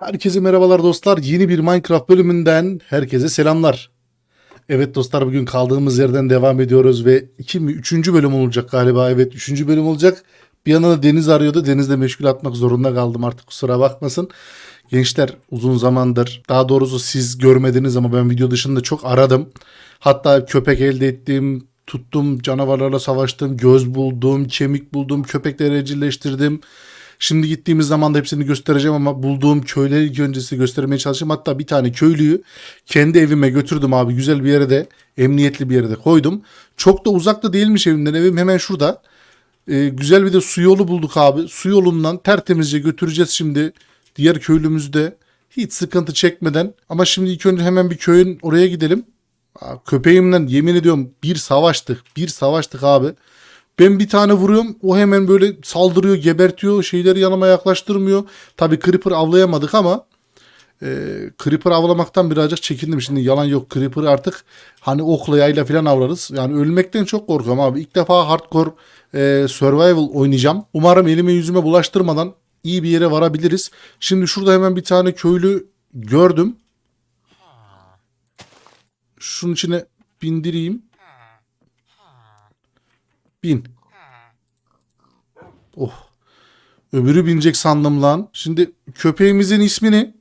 Herkese merhabalar dostlar. Yeni bir Minecraft bölümünden herkese selamlar. Evet dostlar bugün kaldığımız yerden devam ediyoruz ve 2 mi 3. bölüm olacak galiba. Evet 3. bölüm olacak. Bir yandan da Deniz arıyordu. Denizle meşgul atmak zorunda kaldım artık kusura bakmasın. Gençler uzun zamandır daha doğrusu siz görmediniz ama ben video dışında çok aradım. Hatta köpek elde ettim, tuttum, canavarlarla savaştım, göz buldum, kemik buldum, köpekleri evcilleştirdim. Şimdi gittiğimiz zaman da hepsini göstereceğim ama bulduğum köyleri ilk öncesi göstermeye çalışacağım. Hatta bir tane köylüyü kendi evime götürdüm abi. Güzel bir yere de emniyetli bir yere de koydum. Çok da uzakta değilmiş evimden. Evim hemen şurada. Ee, güzel bir de su yolu bulduk abi. Su yolundan tertemizce götüreceğiz şimdi diğer köylümüzü de. Hiç sıkıntı çekmeden. Ama şimdi ilk önce hemen bir köyün oraya gidelim. Köpeğimden yemin ediyorum bir savaştık. Bir savaştık abi. Ben bir tane vuruyorum. O hemen böyle saldırıyor, gebertiyor. Şeyleri yanıma yaklaştırmıyor. Tabii Creeper avlayamadık ama e, Creeper avlamaktan birazcık çekindim. Şimdi yalan yok. Creeper artık hani okla yayla falan avlarız. Yani ölmekten çok korkuyorum abi. İlk defa hardcore e, survival oynayacağım. Umarım elime yüzüme bulaştırmadan iyi bir yere varabiliriz. Şimdi şurada hemen bir tane köylü gördüm. Şunun içine bindireyim. Bin. Oh. Öbürü binecek sandım lan. Şimdi köpeğimizin ismini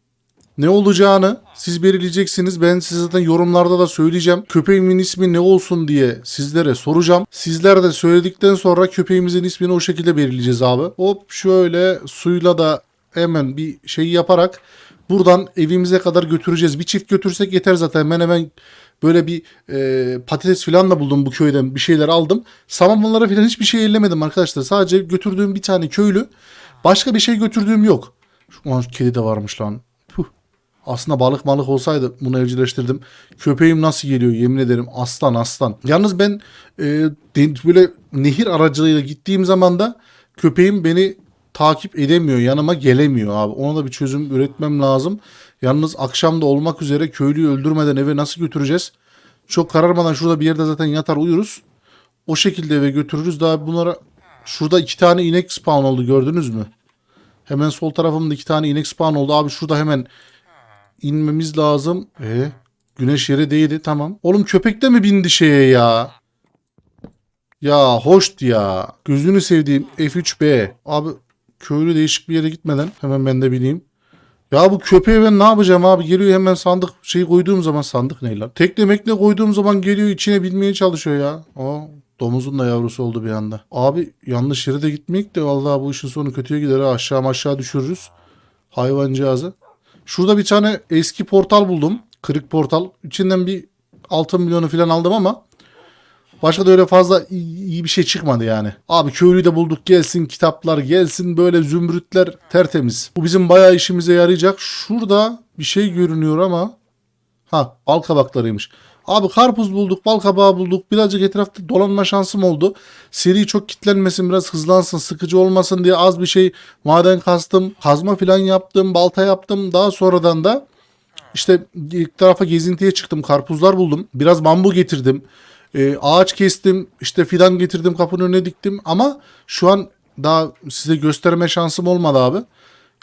ne olacağını siz belirleyeceksiniz. Ben size zaten yorumlarda da söyleyeceğim. Köpeğimin ismi ne olsun diye sizlere soracağım. Sizler de söyledikten sonra köpeğimizin ismini o şekilde belirleyeceğiz abi. Hop şöyle suyla da hemen bir şey yaparak buradan evimize kadar götüreceğiz. Bir çift götürsek yeter zaten. Ben hemen böyle bir e, patates falan da buldum bu köyden. Bir şeyler aldım. Samanlara falan hiçbir şey ellemedim arkadaşlar. Sadece götürdüğüm bir tane köylü. Başka bir şey götürdüğüm yok. Şu an kedi de varmış lan. Puh. Aslında balık malık olsaydı bunu evcilleştirdim. Köpeğim nasıl geliyor yemin ederim aslan aslan. Yalnız ben e, böyle nehir aracılığıyla gittiğim zaman da köpeğim beni takip edemiyor. Yanıma gelemiyor abi. Ona da bir çözüm üretmem lazım. Yalnız akşam da olmak üzere köylüyü öldürmeden eve nasıl götüreceğiz? Çok kararmadan şurada bir yerde zaten yatar uyuruz. O şekilde eve götürürüz. Daha bunlara şurada iki tane inek spawn oldu gördünüz mü? Hemen sol tarafımda iki tane inek spawn oldu. Abi şurada hemen inmemiz lazım. E güneş yere değdi tamam. Oğlum köpek de mi bindi şeye ya? Ya hoşt ya. Gözünü sevdiğim F3B. Abi köylü değişik bir yere gitmeden hemen ben de bineyim. Ya bu köpeği ben ne yapacağım abi? Geliyor hemen sandık şey koyduğum zaman sandık ne lan? Teklemekle koyduğum zaman geliyor içine binmeye çalışıyor ya. Aa, domuzun da yavrusu oldu bir anda. Abi yanlış yere de gitmeyek de vallahi bu işin sonu kötüye gider. ha. Aşağı aşağı düşürürüz. Hayvancağızı. Şurada bir tane eski portal buldum. Kırık portal. İçinden bir altın milyonu falan aldım ama Başka da öyle fazla iyi bir şey çıkmadı yani. Abi köylüyü de bulduk gelsin kitaplar gelsin böyle zümrütler tertemiz. Bu bizim bayağı işimize yarayacak. Şurada bir şey görünüyor ama. Ha bal kabaklarıymış. Abi karpuz bulduk, bal kabağı bulduk. Birazcık etrafta dolanma şansım oldu. Seri çok kitlenmesin, biraz hızlansın, sıkıcı olmasın diye az bir şey maden kastım. Kazma falan yaptım, balta yaptım. Daha sonradan da işte ilk tarafa gezintiye çıktım. Karpuzlar buldum. Biraz bambu getirdim. Ee, ağaç kestim. işte fidan getirdim kapının önüne diktim. Ama şu an daha size gösterme şansım olmadı abi.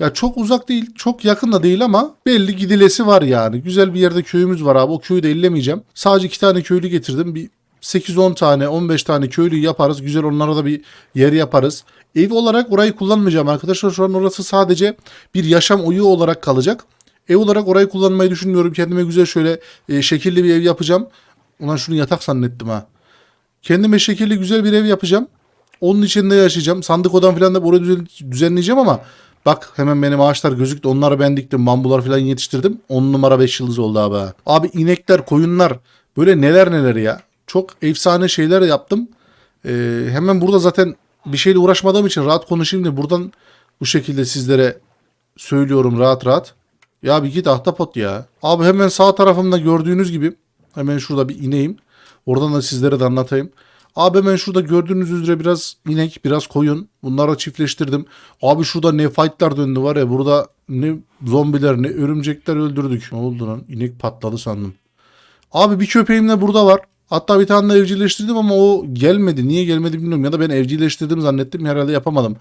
Ya çok uzak değil, çok yakın da değil ama belli gidilesi var yani. Güzel bir yerde köyümüz var abi. O köyü de ellemeyeceğim. Sadece iki tane köylü getirdim. Bir 8-10 tane, 15 tane köylü yaparız. Güzel onlara da bir yer yaparız. Ev olarak orayı kullanmayacağım arkadaşlar. Şu an orası sadece bir yaşam oyu olarak kalacak. Ev olarak orayı kullanmayı düşünmüyorum. Kendime güzel şöyle e, şekilli bir ev yapacağım. Ulan şunu yatak zannettim ha. Kendime şekilli güzel bir ev yapacağım. Onun içinde yaşayacağım. Sandık odam falan da orayı düzen- düzenleyeceğim ama bak hemen benim ağaçlar gözüktü. Onları ben diktim. Bambular falan yetiştirdim. 10 numara 5 yıldız oldu abi. Abi inekler, koyunlar böyle neler neler ya. Çok efsane şeyler yaptım. Ee, hemen burada zaten bir şeyle uğraşmadığım için rahat konuşayım da buradan bu şekilde sizlere söylüyorum rahat rahat. Ya bir git ahtapot ya. Abi hemen sağ tarafımda gördüğünüz gibi hemen şurada bir ineyim. Oradan da sizlere de anlatayım. Abi hemen şurada gördüğünüz üzere biraz inek, biraz koyun. Bunları çiftleştirdim. Abi şurada ne fightlar döndü var ya. Burada ne zombiler ne örümcekler öldürdük. Ne oldu lan? İnek patladı sandım. Abi bir köpeğim de burada var. Hatta bir tane de evcilleştirdim ama o gelmedi. Niye gelmedi bilmiyorum. Ya da ben evcilleştirdim zannettim. Herhalde yapamadım.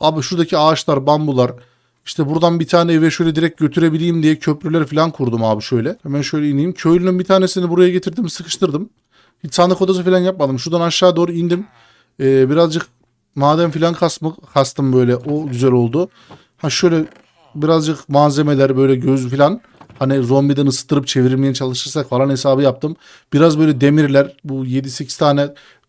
Abi şuradaki ağaçlar, bambular İşte buradan bir tane eve şöyle direkt götürebileyim diye köprüler falan kurdum abi şöyle. Hemen şöyle ineyim. Köylünün bir tanesini buraya getirdim sıkıştırdım. Hiç sandık odası falan yapmadım. Şuradan aşağı doğru indim. Ee, birazcık maden falan kasma, kastım böyle. O güzel oldu. Ha şöyle birazcık malzemeler böyle göz falan. Hani zombiden ısıtırıp çevirmeye çalışırsak falan hesabı yaptım. Biraz böyle demirler bu 7-8 tane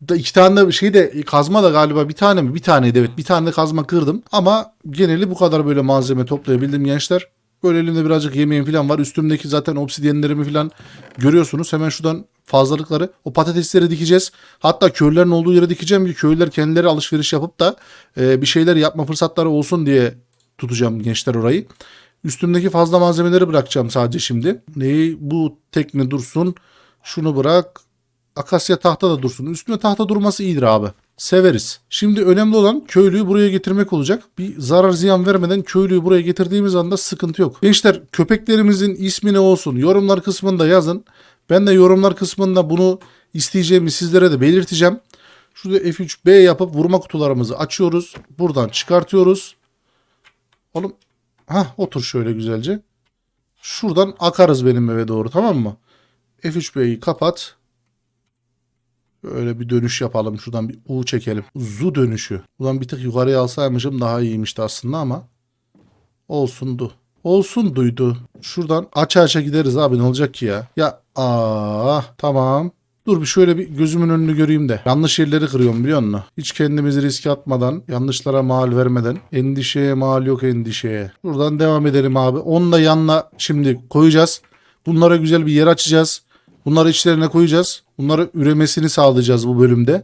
da iki tane de şey de kazma da galiba bir tane mi? Bir taneydi evet. Bir tane de kazma kırdım. Ama geneli bu kadar böyle malzeme toplayabildim gençler. Böyle elimde birazcık yemeğim falan var. Üstümdeki zaten obsidyenlerimi falan görüyorsunuz. Hemen şuradan fazlalıkları o patatesleri dikeceğiz. Hatta köylerin olduğu yere dikeceğim ki köylüler kendileri alışveriş yapıp da e, bir şeyler yapma fırsatları olsun diye tutacağım gençler orayı. Üstümdeki fazla malzemeleri bırakacağım sadece şimdi. Neyi bu tekne dursun. Şunu bırak. Akasya tahta da dursun. Üstüne tahta durması iyidir abi. Severiz. Şimdi önemli olan köylüyü buraya getirmek olacak. Bir zarar ziyan vermeden köylüyü buraya getirdiğimiz anda sıkıntı yok. Gençler köpeklerimizin ismi ne olsun yorumlar kısmında yazın. Ben de yorumlar kısmında bunu isteyeceğimi sizlere de belirteceğim. Şurada F3B yapıp vurma kutularımızı açıyoruz. Buradan çıkartıyoruz. Oğlum ha otur şöyle güzelce. Şuradan akarız benim eve doğru tamam mı? F3B'yi kapat. Böyle bir dönüş yapalım. Şuradan bir U çekelim. Zu dönüşü. Buradan bir tık yukarıya alsaymışım daha iyiymişti aslında ama. Olsundu. Olsun duydu. Şuradan aça aça gideriz abi ne olacak ki ya? Ya aa tamam. Dur bir şöyle bir gözümün önünü göreyim de. Yanlış yerleri kırıyorum biliyor musun? Hiç kendimizi riske atmadan, yanlışlara mal vermeden. Endişeye mal yok endişeye. Buradan devam edelim abi. Onu da yanına şimdi koyacağız. Bunlara güzel bir yer açacağız. Bunları içlerine koyacağız. Bunları üremesini sağlayacağız bu bölümde.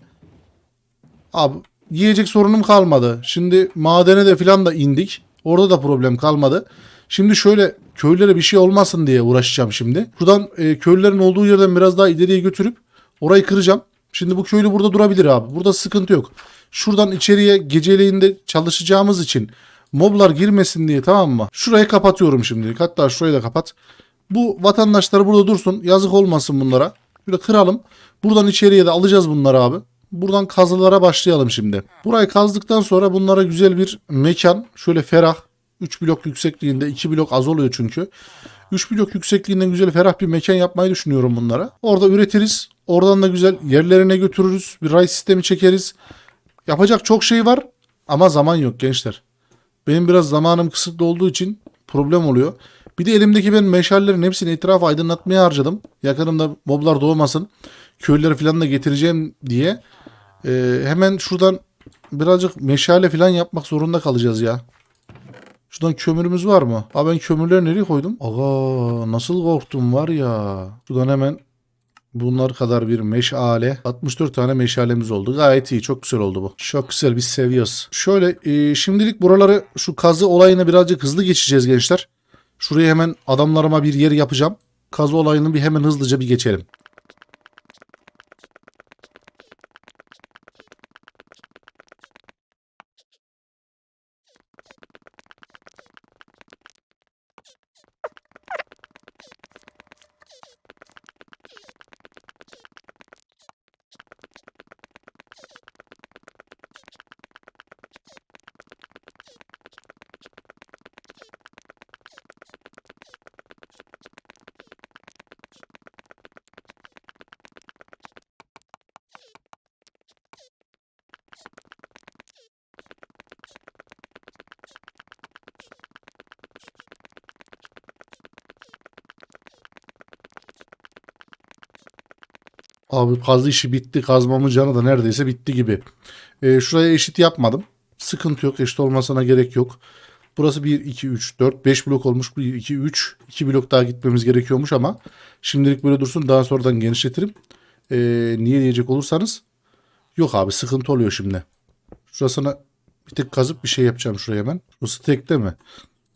Abi yiyecek sorunum kalmadı. Şimdi madene de filan da indik. Orada da problem kalmadı. Şimdi şöyle köylere bir şey olmasın diye uğraşacağım şimdi. Buradan e, köylülerin olduğu yerden biraz daha ileriye götürüp orayı kıracağım. Şimdi bu köylü burada durabilir abi. Burada sıkıntı yok. Şuradan içeriye geceleyin çalışacağımız için moblar girmesin diye tamam mı? Şurayı kapatıyorum şimdilik. Hatta şurayı da kapat. Bu vatandaşlar burada dursun. Yazık olmasın bunlara. Böyle kıralım. Buradan içeriye de alacağız bunları abi. Buradan kazılara başlayalım şimdi. Burayı kazdıktan sonra bunlara güzel bir mekan. Şöyle ferah. 3 blok yüksekliğinde 2 blok az oluyor çünkü. 3 blok yüksekliğinden güzel ferah bir mekan yapmayı düşünüyorum bunlara. Orada üretiriz. Oradan da güzel yerlerine götürürüz. Bir ray sistemi çekeriz. Yapacak çok şey var ama zaman yok gençler. Benim biraz zamanım kısıtlı olduğu için problem oluyor. Bir de elimdeki ben meşallerin hepsini etrafı aydınlatmaya harcadım. Yakınımda moblar doğmasın. Köylüleri falan da getireceğim diye. Ee, hemen şuradan birazcık meşale falan yapmak zorunda kalacağız ya. Şuradan kömürümüz var mı? Aa ben kömürleri nereye koydum? Aga nasıl korktum var ya. Şuradan hemen bunlar kadar bir meşale. 64 tane meşalemiz oldu. Gayet iyi. Çok güzel oldu bu. Çok güzel biz seviyoruz. Şöyle e, şimdilik buraları şu kazı olayına birazcık hızlı geçeceğiz gençler. Şuraya hemen adamlarıma bir yer yapacağım. Kazı olayını bir hemen hızlıca bir geçelim. Abi kazı işi bitti. Kazmamın canı da neredeyse bitti gibi. Ee, şuraya eşit yapmadım. Sıkıntı yok. Eşit olmasına gerek yok. Burası 1, 2, 3, 4, 5 blok olmuş. 1, 2, 3. 2 blok daha gitmemiz gerekiyormuş ama şimdilik böyle dursun. Daha sonradan genişletirim. Ee, niye diyecek olursanız yok abi sıkıntı oluyor şimdi. Şurasına bir tık kazıp bir şey yapacağım şuraya hemen. Burası tekte mi?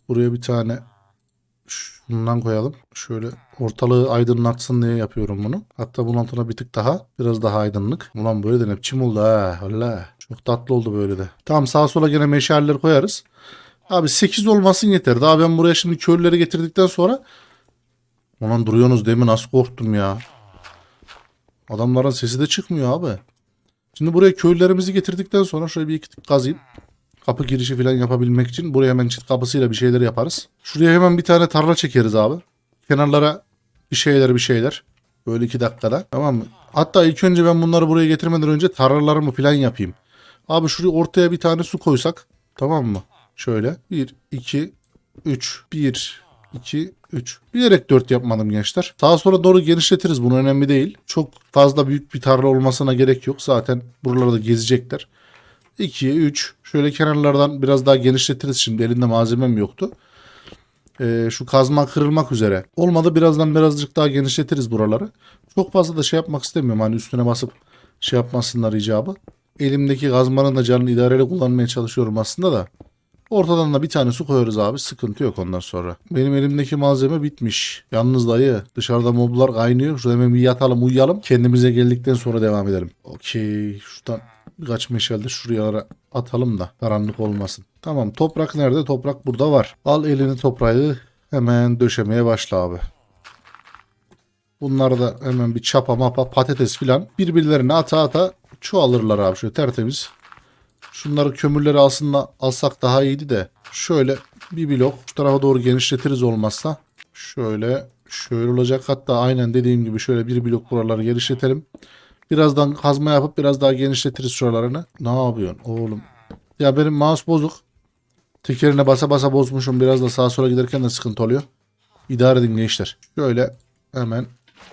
Buraya bir tane şundan koyalım. Şöyle ortalığı aydınlatsın diye yapıyorum bunu. Hatta bunun altına bir tık daha. Biraz daha aydınlık. Ulan böyle de ne biçim oldu ha. Allah. Çok tatlı oldu böyle de. Tamam sağa sola gene meşaleleri koyarız. Abi 8 olmasın yeter. Daha ben buraya şimdi körleri getirdikten sonra Ulan duruyorsunuz demin nasıl korktum ya. Adamların sesi de çıkmıyor abi. Şimdi buraya köylülerimizi getirdikten sonra şöyle bir iki tık kazayım. Kapı girişi falan yapabilmek için buraya hemen çit kapısıyla bir şeyler yaparız. Şuraya hemen bir tane tarla çekeriz abi. Kenarlara bir şeyler bir şeyler. Böyle iki dakikada. Tamam mı? Hatta ilk önce ben bunları buraya getirmeden önce tarlalarımı falan yapayım. Abi şuraya ortaya bir tane su koysak. Tamam mı? Şöyle. 1, 2, 3. 1, 2, 3. Bilerek 4 yapmadım gençler. Sağa sola doğru genişletiriz. Bunu önemli değil. Çok fazla büyük bir tarla olmasına gerek yok. Zaten buralarda gezecekler. 2, 3. Şöyle kenarlardan biraz daha genişletiriz. Şimdi elinde malzemem yoktu. Ee, şu kazma kırılmak üzere. Olmadı birazdan birazcık daha genişletiriz buraları. Çok fazla da şey yapmak istemiyorum. Hani üstüne basıp şey yapmasınlar icabı. Elimdeki kazmanın da canını idareyle kullanmaya çalışıyorum aslında da. Ortadan da bir tane su koyarız abi. Sıkıntı yok ondan sonra. Benim elimdeki malzeme bitmiş. Yalnız dayı dışarıda moblar kaynıyor. Şurada hemen bir yatalım uyuyalım. Kendimize geldikten sonra devam edelim. Okey. Şuradan birkaç meşale de şuraya atalım da karanlık olmasın. Tamam toprak nerede? Toprak burada var. Al elini toprağı hemen döşemeye başla abi. Bunları da hemen bir çapa mapa patates filan birbirlerine ata ata çoğalırlar abi şöyle tertemiz. Şunları kömürleri aslında alsak daha iyiydi de. Şöyle bir blok şu tarafa doğru genişletiriz olmazsa. Şöyle şöyle olacak. Hatta aynen dediğim gibi şöyle bir blok buraları genişletelim. Birazdan kazma yapıp biraz daha genişletiriz şuralarını. Ne yapıyorsun oğlum? Ya benim mouse bozuk. Tekerine basa basa bozmuşum. Biraz da sağa sola giderken de sıkıntı oluyor. İdare edin gençler. Şöyle hemen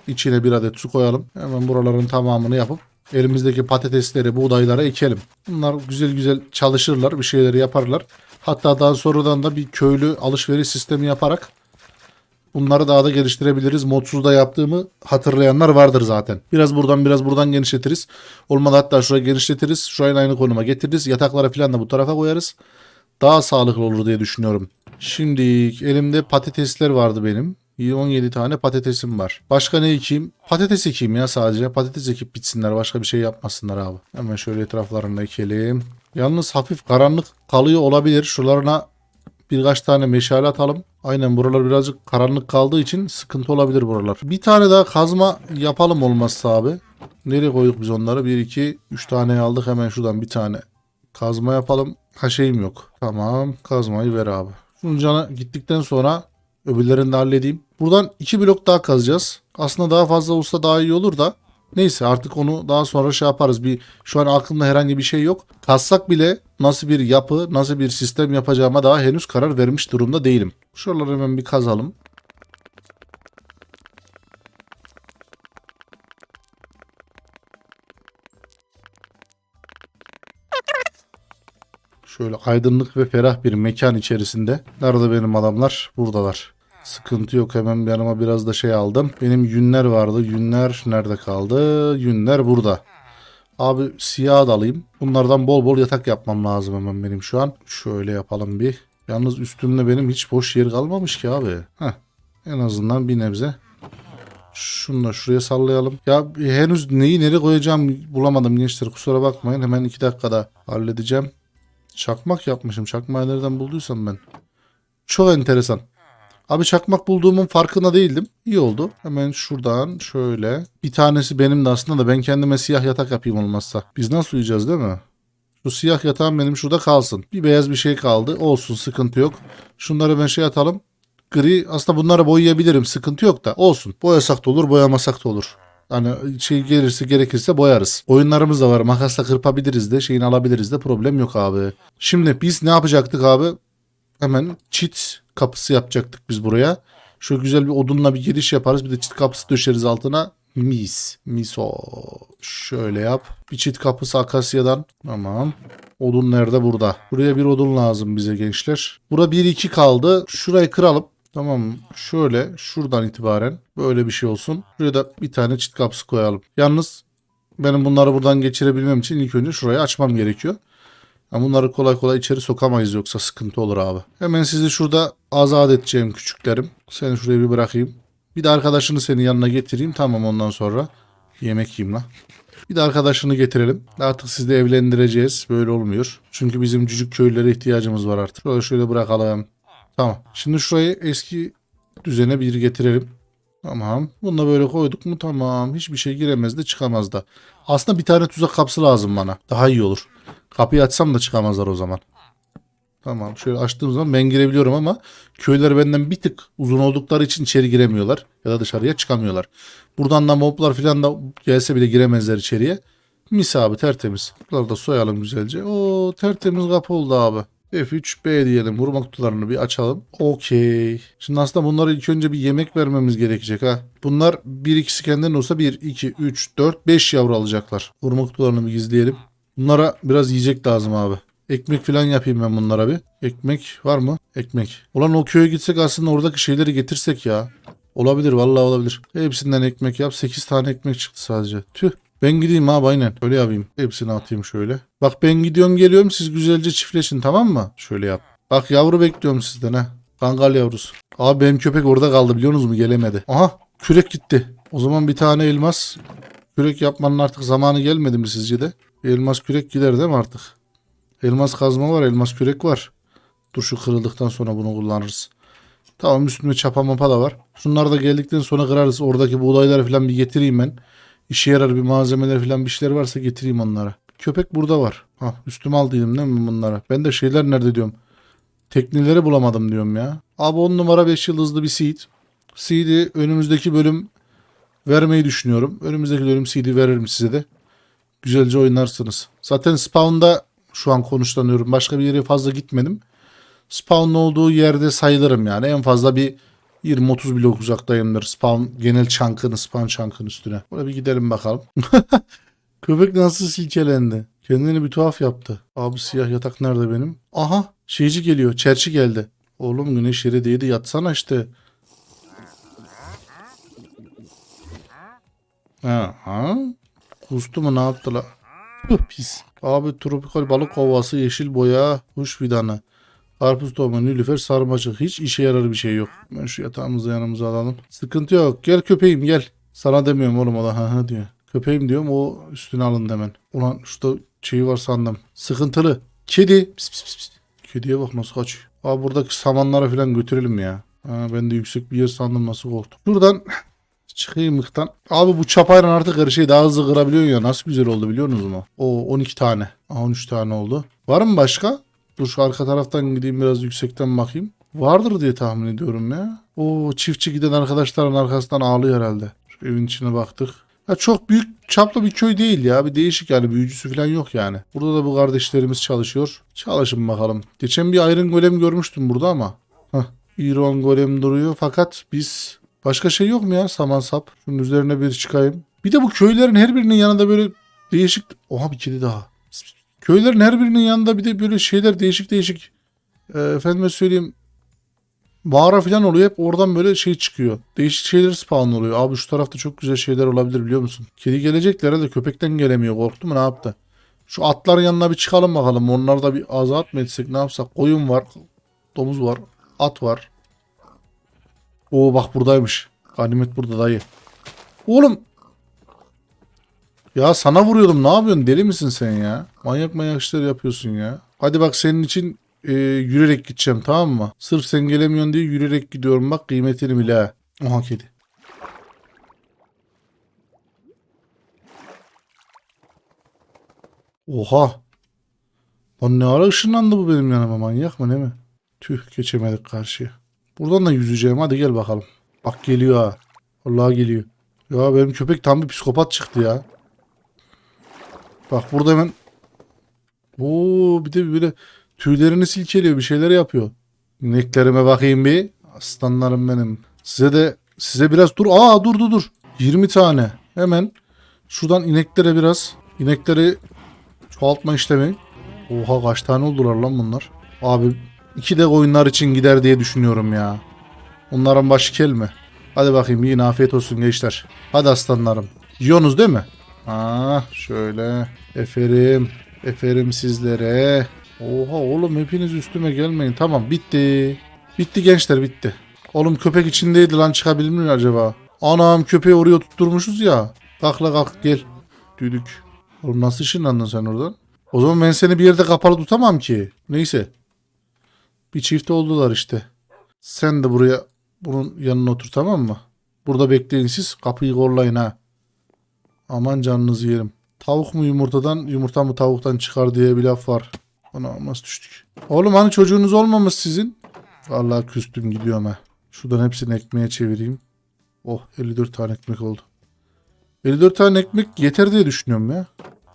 içine bir adet su koyalım. Hemen buraların tamamını yapıp elimizdeki patatesleri, buğdaylara ekelim. Bunlar güzel güzel çalışırlar, bir şeyleri yaparlar. Hatta daha sonradan da bir köylü alışveriş sistemi yaparak bunları daha da geliştirebiliriz. Modsuzda yaptığımı hatırlayanlar vardır zaten. Biraz buradan biraz buradan genişletiriz. Olmadı hatta şurayı genişletiriz. Şurayı aynı konuma getiririz. Yataklara falan da bu tarafa koyarız. Daha sağlıklı olur diye düşünüyorum. Şimdi elimde patatesler vardı benim. 17 tane patatesim var. Başka ne ekeyim? Patates ekeyim ya sadece. Patates ekip bitsinler. Başka bir şey yapmasınlar abi. Hemen şöyle etraflarına ekelim. Yalnız hafif karanlık kalıyor olabilir. Şuralarına birkaç tane meşale atalım. Aynen buralar birazcık karanlık kaldığı için sıkıntı olabilir buralar. Bir tane daha kazma yapalım olmazsa abi. Nereye koyduk biz onları? 1, 2, 3 tane aldık. Hemen şuradan bir tane kazma yapalım. Ha şeyim yok. Tamam kazmayı ver abi. Şunun canı gittikten sonra öbürlerini de halledeyim. Buradan iki blok daha kazacağız. Aslında daha fazla olsa daha iyi olur da. Neyse artık onu daha sonra şey yaparız. Bir şu an aklımda herhangi bir şey yok. Kazsak bile nasıl bir yapı, nasıl bir sistem yapacağıma daha henüz karar vermiş durumda değilim. Şuraları hemen bir kazalım. Şöyle aydınlık ve ferah bir mekan içerisinde. Nerede benim adamlar? Buradalar. Sıkıntı yok hemen yanıma biraz da şey aldım. Benim yünler vardı. Yünler nerede kaldı? Yünler burada. Abi siyah da alayım. Bunlardan bol bol yatak yapmam lazım hemen benim şu an. Şöyle yapalım bir. Yalnız üstümde benim hiç boş yer kalmamış ki abi. Heh. En azından bir nebze. Şunu da şuraya sallayalım. Ya henüz neyi nereye koyacağım bulamadım gençler. Kusura bakmayın. Hemen iki dakikada halledeceğim. Çakmak yapmışım. Çakmağı nereden bulduysam ben. Çok enteresan. Abi çakmak bulduğumun farkında değildim. İyi oldu. Hemen şuradan şöyle. Bir tanesi benim de aslında da ben kendime siyah yatak yapayım olmazsa. Biz nasıl uyuyacağız değil mi? Şu siyah yatağım benim şurada kalsın. Bir beyaz bir şey kaldı. Olsun sıkıntı yok. Şunları ben şey atalım. Gri aslında bunları boyayabilirim. Sıkıntı yok da olsun. Boyasak da olur boyamasak da olur. Hani şey gelirse gerekirse boyarız. Oyunlarımız da var. Makasla kırpabiliriz de şeyini alabiliriz de problem yok abi. Şimdi biz ne yapacaktık abi? Hemen çit kapısı yapacaktık biz buraya. Şu güzel bir odunla bir giriş yaparız. Bir de çit kapısı döşeriz altına. Mis. Mis o. Şöyle yap. Bir çit kapısı akasyadan. Tamam. Odun nerede? Burada. Buraya bir odun lazım bize gençler. Bura 1-2 kaldı. Şurayı kıralım. Tamam? Şöyle şuradan itibaren böyle bir şey olsun. Şuraya da bir tane çit kapısı koyalım. Yalnız benim bunları buradan geçirebilmem için ilk önce şurayı açmam gerekiyor. Ama bunları kolay kolay içeri sokamayız yoksa sıkıntı olur abi. Hemen sizi şurada azat edeceğim küçüklerim. Seni şuraya bir bırakayım. Bir de arkadaşını senin yanına getireyim. Tamam ondan sonra yemek yiyeyim la. Bir de arkadaşını getirelim. Artık sizi de evlendireceğiz. Böyle olmuyor. Çünkü bizim cücük köylülere ihtiyacımız var artık. Şöyle şöyle bırakalım. Tamam. Şimdi şurayı eski düzene bir getirelim. Tamam. Bunu da böyle koyduk mu tamam. Hiçbir şey giremez de çıkamaz da. Aslında bir tane tuzak kapısı lazım bana. Daha iyi olur. Kapıyı açsam da çıkamazlar o zaman. Tamam şöyle açtığım zaman ben girebiliyorum ama köyler benden bir tık uzun oldukları için içeri giremiyorlar. Ya da dışarıya çıkamıyorlar. Buradan da moblar falan da gelse bile giremezler içeriye. Mis abi tertemiz. Bunları da soyalım güzelce. O tertemiz kapı oldu abi. F3B diyelim. Vurma kutularını bir açalım. Okey. Şimdi aslında bunlara ilk önce bir yemek vermemiz gerekecek ha. Bunlar bir ikisi kendinden olsa 1, 2, 3, 4, 5 yavru alacaklar. Vurma kutularını bir gizleyelim. Bunlara biraz yiyecek lazım abi. Ekmek falan yapayım ben bunlara bir. Ekmek var mı? Ekmek. Ulan o köye gitsek aslında oradaki şeyleri getirsek ya. Olabilir vallahi olabilir. Hepsinden ekmek yap. 8 tane ekmek çıktı sadece. Tüh. Ben gideyim abi aynen. Öyle yapayım. Hepsini atayım şöyle. Bak ben gidiyorum geliyorum siz güzelce çiftleşin tamam mı? Şöyle yap. Bak yavru bekliyorum sizden ha. Kangal yavrusu. Abi benim köpek orada kaldı biliyorsunuz mu? Gelemedi. Aha kürek gitti. O zaman bir tane elmas kürek yapmanın artık zamanı gelmedi mi sizce de? Elmas kürek gider değil mi artık? Elmas kazma var, elmas kürek var. Dur şu kırıldıktan sonra bunu kullanırız. Tamam üstüme çapa mapa da var. Şunlar da geldikten sonra kırarız. Oradaki buğdayları falan bir getireyim ben. İşe yarar bir malzemeler falan bir şeyler varsa getireyim onlara. Köpek burada var. Ha üstüme aldıydım değil mi bunlara? Ben de şeyler nerede diyorum. Tekneleri bulamadım diyorum ya. Abi 10 numara 5 yıldızlı bir seed. Seed'i önümüzdeki bölüm vermeyi düşünüyorum. Önümüzdeki bölüm seed'i veririm size de. Güzelce oynarsınız. Zaten spawn'da şu an konuşlanıyorum. Başka bir yere fazla gitmedim. Spawn'ın olduğu yerde sayılırım yani. En fazla bir 20-30 blok uzaktayımdır. Spawn genel çankını, spawn çankın üstüne. Buraya bir gidelim bakalım. Köpek nasıl silkelendi? Kendini bir tuhaf yaptı. Abi siyah yatak nerede benim? Aha şeyci geliyor. Çerçi geldi. Oğlum güneş yere değdi yatsana işte. Ha, ha? Kustu mu ne yaptı Pis. Abi tropikal balık kovası, yeşil boya, kuş fidanı. Karpuz tohumu, nilüfer, sarmaşık. Hiç işe yarar bir şey yok. Ben şu yatağımızı yanımıza alalım. Sıkıntı yok. Gel köpeğim gel. Sana demiyorum oğlum o da ha ha diyor. Köpeğim diyorum o üstüne alın hemen. Ulan şurada şeyi var sandım. Sıkıntılı. Kedi. Pis, pis, pis. Kediye bak nasıl kaçıyor. Abi buradaki samanlara falan götürelim ya. Ha, ben de yüksek bir yer sandım nasıl korktum. Şuradan çıkayım mıktan. Abi bu çapayla artık her şeyi daha hızlı kırabiliyorsun ya. Nasıl güzel oldu biliyor musunuz mu? O 12 tane. Aha, 13 tane oldu. Var mı başka? Dur şu arka taraftan gideyim biraz yüksekten bakayım. Vardır diye tahmin ediyorum ya. O çiftçi giden arkadaşların arkasından ağlıyor herhalde. Şu evin içine baktık. Ya çok büyük çaplı bir köy değil ya. Bir değişik yani büyücüsü falan yok yani. Burada da bu kardeşlerimiz çalışıyor. Çalışın bakalım. Geçen bir Iron Golem görmüştüm burada ama. Heh. Iron Golem duruyor fakat biz başka şey yok mu ya saman sap? Şunun üzerine bir çıkayım. Bir de bu köylerin her birinin yanında böyle değişik... Oha bir kedi daha. Köylerin her birinin yanında bir de böyle şeyler değişik değişik. E, efendime söyleyeyim mağara falan oluyor. Hep oradan böyle şey çıkıyor. Değişik şeyler spawn oluyor. Abi şu tarafta çok güzel şeyler olabilir biliyor musun? Kedi gelecekler herhalde köpekten gelemiyor. Korktu mu ne yaptı? Şu atların yanına bir çıkalım bakalım. Onlar da bir azat mı etsek ne yapsak? Koyun var. Domuz var. At var. Oo bak buradaymış. Ganimet burada dayı. Oğlum. Ya sana vuruyordum. Ne yapıyorsun? Deli misin sen ya? Manyak manyak işler yapıyorsun ya. Hadi bak senin için e, yürüyerek gideceğim tamam mı? Sırf sen gelemiyorsun diye yürüyerek gidiyorum. Bak kıymetini bile ha. Oha kedi. Oha. Lan ne ara ışınlandı bu benim yanıma manyak mı ne mi? Tüh geçemedik karşıya. Buradan da yüzeceğim hadi gel bakalım. Bak geliyor ha. Vallahi geliyor. Ya benim köpek tam bir psikopat çıktı ya. Bak burada hemen Oo bir de böyle tüylerini silkeliyor bir şeyler yapıyor. İneklerime bakayım bir. Aslanlarım benim. Size de size biraz dur. Aa dur dur dur. 20 tane. Hemen şuradan ineklere biraz inekleri çoğaltma işlemi. Oha kaç tane oldular lan bunlar. Abi iki de koyunlar için gider diye düşünüyorum ya. Onların başı kel mi? Hadi bakayım yiyin afiyet olsun gençler. Hadi aslanlarım. Yiyorsunuz değil mi? Ha şöyle. Eferim. Eferim sizlere. Oha oğlum hepiniz üstüme gelmeyin. Tamam bitti. Bitti gençler bitti. Oğlum köpek içindeydi lan çıkabilir mi acaba? Anam köpeği oraya tutturmuşuz ya. Kalk la kalk gel. Düdük. Oğlum nasıl ışınlandın sen oradan? O zaman ben seni bir yerde kapalı tutamam ki. Neyse. Bir çift oldular işte. Sen de buraya bunun yanına otur tamam mı? Burada bekleyin siz. Kapıyı korlayın ha. Aman canınızı yerim. Tavuk mu yumurtadan, yumurta mı tavuktan çıkar diye bir laf var. Ana nasıl düştük? Oğlum hani çocuğunuz olmamış sizin? Vallahi küstüm gidiyorum ha. Şuradan hepsini ekmeğe çevireyim. Oh 54 tane ekmek oldu. 54 tane ekmek yeter diye düşünüyorum ya.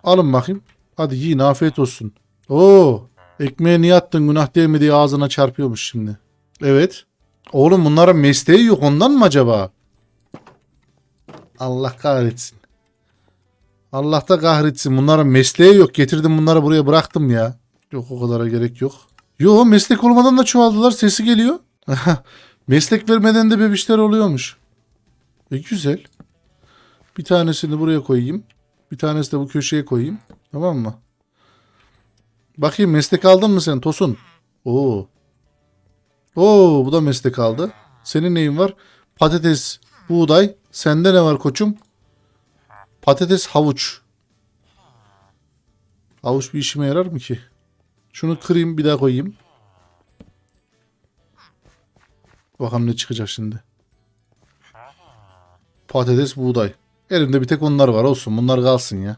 Alın bakayım. Hadi yiyin afiyet olsun. Oo, ekmeğe niye günah değil mi diye ağzına çarpıyormuş şimdi. Evet. Oğlum bunların mesleği yok ondan mı acaba? Allah kahretsin. Allah da kahretsin. Bunların mesleği yok. Getirdim bunları buraya bıraktım ya. Yok o kadara gerek yok. Yo meslek olmadan da çoğaldılar. Sesi geliyor. meslek vermeden de bebişler oluyormuş. E güzel. Bir tanesini buraya koyayım. Bir tanesi de bu köşeye koyayım. Tamam mı? Bakayım meslek aldın mı sen Tosun? Oo. Oo bu da meslek aldı. Senin neyin var? Patates, buğday. Sende ne var koçum? Patates, havuç. Havuç bir işime yarar mı ki? Şunu kırayım bir daha koyayım. Bakalım ne çıkacak şimdi. Patates, buğday. Elimde bir tek onlar var olsun. Bunlar kalsın ya.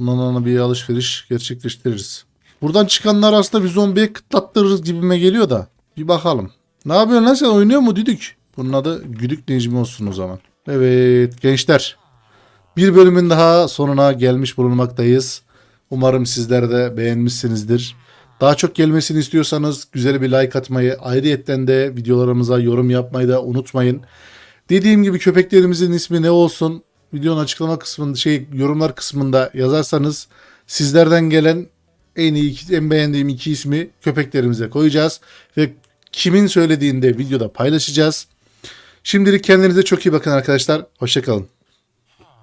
Bunlarla bir alışveriş gerçekleştiririz. Buradan çıkanlar aslında bir zombiye kıtlattırırız gibime geliyor da. Bir bakalım. Ne yapıyorsun lan sen oynuyor mu düdük? Bunun adı Güdük Necmi olsun o zaman. Evet gençler. Bir bölümün daha sonuna gelmiş bulunmaktayız. Umarım sizler de beğenmişsinizdir. Daha çok gelmesini istiyorsanız güzel bir like atmayı, ayrıyetten de videolarımıza yorum yapmayı da unutmayın. Dediğim gibi köpeklerimizin ismi ne olsun? Videonun açıklama kısmında şey yorumlar kısmında yazarsanız sizlerden gelen en iyi en beğendiğim iki ismi köpeklerimize koyacağız ve kimin söylediğini de videoda paylaşacağız. Şimdilik kendinize çok iyi bakın arkadaşlar. Hoşçakalın.